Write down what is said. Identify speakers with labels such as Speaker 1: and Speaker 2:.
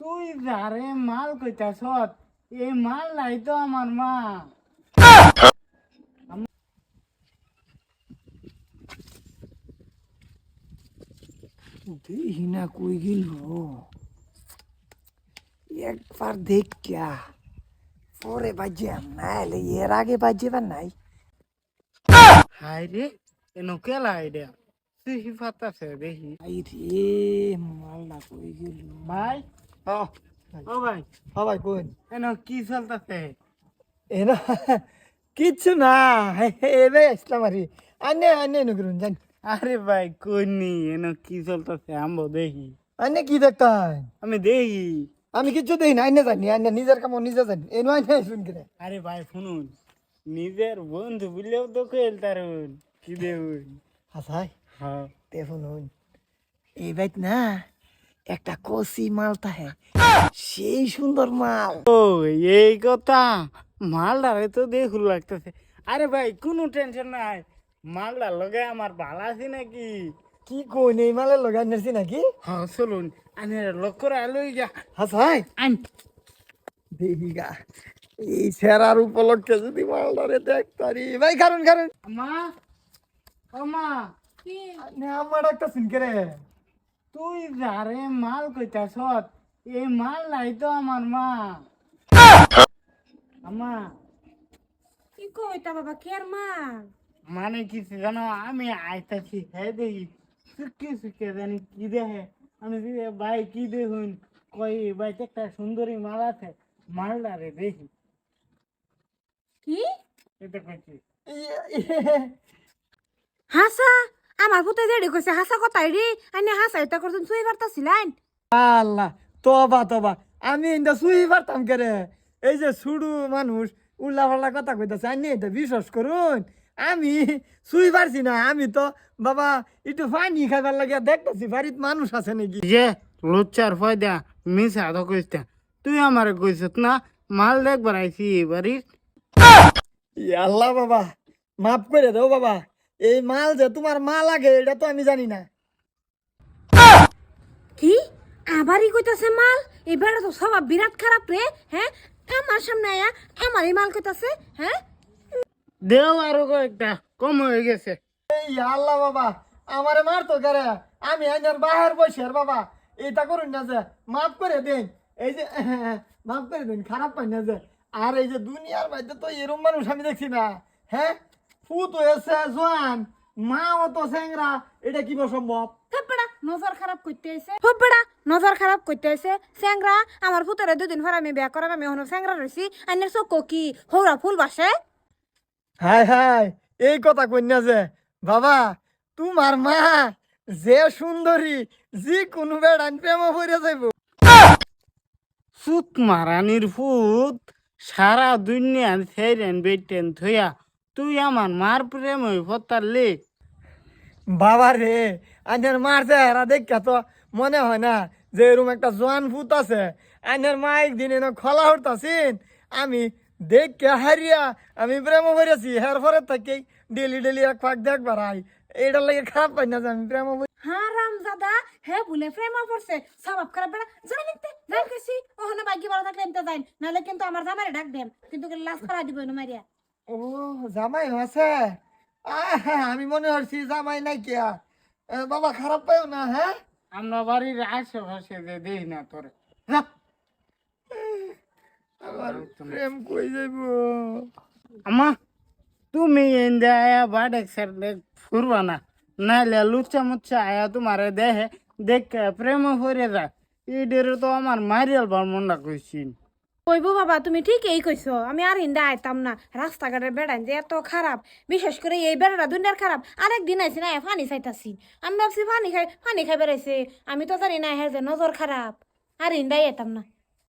Speaker 1: তুই যারে মাল কইতাছ এই মাল নাই তো আমার মা।
Speaker 2: দেখি না কই গেল? একবার দেখা পরে বাজে নাইলে এর আগে বাজে বা নাই।
Speaker 1: হাই রে এনো কেলা আইডিয়া তুই ফাতাছে দেখি
Speaker 2: আই রে মালটা কই গেল?
Speaker 1: ভাই
Speaker 2: ও
Speaker 1: ভাই।
Speaker 2: ও ভাই কোন
Speaker 1: এনো কি চলতেছে?
Speaker 2: এনা কিচ্ছু না। এবে ইসলাম আরি। আনে আনে নুকরুন জান
Speaker 1: আরে ভাই কইনি এনো কি চলতেছে? আমবো দেখি।
Speaker 2: আনে কি দেখতাম
Speaker 1: আমি দেখি।
Speaker 2: আমি কিচ্ছু দেখি না আনে জানি আনে নিজের কাম নিজে জানি এনো আনে শুন করে
Speaker 1: আরে ভাই শুনুন। নিজের বন্ধু বললেও তো তারুন কি দেউন?
Speaker 2: হাসাই
Speaker 1: হ্যাঁ।
Speaker 2: দেখুন এই বাইত না একটা কষি মাল তাহে সেই সুন্দর মাল।
Speaker 1: ও এই কথা। মালদারে তো দেখুন লাগতেছে। আরে ভাই কোনো টেনশন নাই। মালদার লগে আমার ভালো আছে নাকি?
Speaker 2: কি কোন এই মালের লগাই নেছি নাকি?
Speaker 1: হ্যাঁ চলুন। আনে লক্ষ্য আলোই যা।
Speaker 2: হাসাই
Speaker 1: আন।
Speaker 2: দেখি গা এই সেরার উপলক্ষে যদি মালটারে দেখতারি ভাই কারণ কারণ
Speaker 1: মা ও মা
Speaker 2: আমার একটা শুনকে রে।
Speaker 1: তুই যারে মাল কইতাছ এই মাল নাই তো আমার মা। আমা
Speaker 3: কি কইতা বাবা কের মাল?
Speaker 1: মানে কি জানো আমি আইতাছি হে দেখি সুকে সুকে জানি কি দেখে। আমি ভাই কি দেখুন কই ভাই একটা সুন্দরী মাল আছে মালদারে দেখি।
Speaker 3: কি?
Speaker 1: এটা কইছি।
Speaker 3: হাসা আমার পুতে যেডি কইছে হাসা কথাই রে আইনে হাসা এটা করছেন সুই পারতাছিলেন
Speaker 2: আল্লাহ তবা তবা। আমি এটা শুই পারতাম কে রে এই যে সুড়ু মানুষ উল্লা পাল্লা কথা কইতাছে আমি এটা বিশ্বাস করুন। আমি শুই পারছি না আমি তো বাবা একটু পানি খাইবার লাগে দেখতেছি বাড়িত মানুষ আছে নাকি?
Speaker 1: যে লুচ্চার ফয়দা মিশা তো কইস তুই আমার কইস না মাল দেখবার আইছি এবারই
Speaker 2: ই আল্লাহ বাবা মাফ করে দাও বাবা। এই মাল যে তোমার মা লাগে এটা তো আমি জানি না।
Speaker 3: কি? আবারই কইতাছে মাল? এই বেড়া তো স্বভাব বিরাট খারাপ রে হ্যাঁ? আমার সামনে আয়া আমার এই মাল কইতাছে হ্যাঁ?
Speaker 1: দেও আরও কয়েকটা কম হয়ে গেছে।
Speaker 2: এই আল্লাহ বাবা আমারে মারতো করে আমি আইনার বাহার বসে আর বাবা। এটা করুন না যে মাফ করে দিন। এই যে মাফ করে দিন খারাপ পাই না যে। আর এই যে দুনিয়ার মধ্যে তো এরম মানুষ আমি দেখছি না হ্যাঁ? ফুত হয়েছে জোয়ান মাও তো স্যাংরা এটা কি সম্ভব?
Speaker 3: থাপড়া নজর খারাপ করতে আইছে। হপড়া নজর খারাপ করতে আইছে। স্যাংরা আমার পুতরে দুদিন পর আমি বিয়া করাম আমি হনো স্যাংরা রইছি। আইনের চোখ কি হৌরা ফুল বাসে?
Speaker 2: হাই হাই এই কথা কন্যা যে। বাবা তোমার মা যে সুন্দরী যে কোনো বেড়ান প্রেম করে যাইব।
Speaker 1: সুত মারানির ফুত সারা দুনিয়া সেইরেন বেটেন থইয়া তুই আমার মার প্রেম হই ফতারলে
Speaker 2: বাবা রে আইনের মার চেহারা দেখা তো মনে হয় না যে এরকম একটা জোয়ান ভূত আছে। আইনের মা একদিন এনে খোলা হরতাছিন আমি দেখে হারিয়া আমি প্রেম করেছি হের পরে থেকে ডেলি ডেলি এক ফাঁক দেখবার আই। এইটার লাগে খারাপ পাই না যে আমি প্রেম করি
Speaker 3: হ্যাঁ রাম দাদা হে ভুলে প্রেমা পড়ছে স্বভাব খারাপ বেড়া যাই নিতে যাই কেছি ওখানে বাকি বড় থাকলে নিতে যাই নাহলে কিন্তু আমার জামারে ডাক দেন কিন্তু লাশ করা দিব না মারিয়া
Speaker 2: ও জামাই আহ, আমি মনে হচ্ছি জামাই নাই কিয়া বাবা খারাপ পাইও না হ্যাঁ?
Speaker 1: আমরা বাড়ির আশেপাশে যে দেখি না তোরে।
Speaker 2: আমার প্রেম কই যাইব?
Speaker 1: আমা তুমি এন্দে আয়া বাডেক সাইড ফুরবা না নাইলে লুচ্চা মুচ্চা আয়া তোমারে দেহে দেখ প্রেম হরে যা ইডের তো আমার মারিয়াল বার মনটা কইছিন
Speaker 3: কইব বাবা, তুমি ঠিক এই কইছো। আমি আর হিন্দা আইতাম না। রাস্তাঘাটের বেড়ান যে এত খারাপ। বিশেষ করে এই বেড়াটা দুনিয়ার খারাপ। আরেক দিন আইসি না ফানি চাইতাছি। আমি ভাবছি ফানি খাই ফানি খাই বেড়াইছে আমি তো জানি না হ্যাঁ যে নজর খারাপ। আর হিন্দাই আইতাম না।